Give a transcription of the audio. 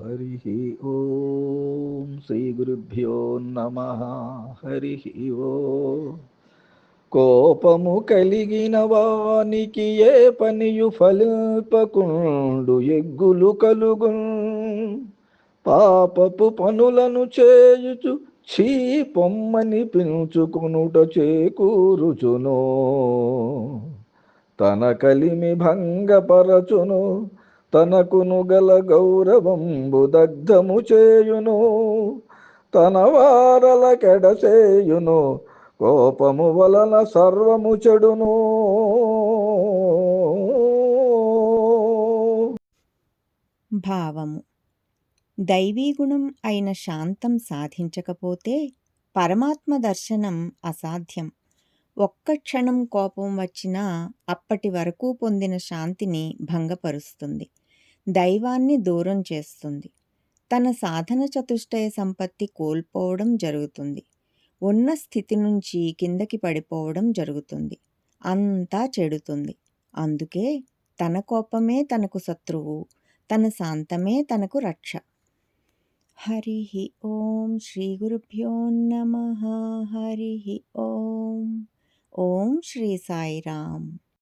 హరి ఓం శ్రీ గురుభ్యో నమ. హరి ఓ. కోపము కలిగిన వానికి ఏ పనియు ఫలింపకుండు ఎగ్గులు కలుగు పాపపు పనులను చేయుచు చీ పొమ్మని పిలుచుకునుట చేకూరుచును. తన కలిమి భంగపరచును తనకును గల గౌరవంబు దగ్ధము చేయును తన వారల కెడసేయును కోపము వలన సర్వము చెడును. భావము. దైవీ గుణం అయిన శాంతం సాధించకపోతే పరమాత్మ దర్శనం అసాధ్యం. ఒక్క క్షణం కోపం వచ్చినా అప్పటి వరకు పొందిన శాంతిని భంగపరుస్తుంది. దైవాన్ని దూరం చేస్తుంది. తన సాధన చతుష్టయ సంపత్తి కోల్పోవడం జరుగుతుంది. ఉన్న స్థితి నుంచి కిందకి పడిపోవడం జరుగుతుంది. అంతా చెడుతుంది. అందుకే తన కోపమే తనకు శత్రువు తన శాంతమే తనకు రక్ష. హరి ఓం శ్రీ గురుభ్యో నమ. హరి ఓం. ఓం శ్రీ సాయిరామ్.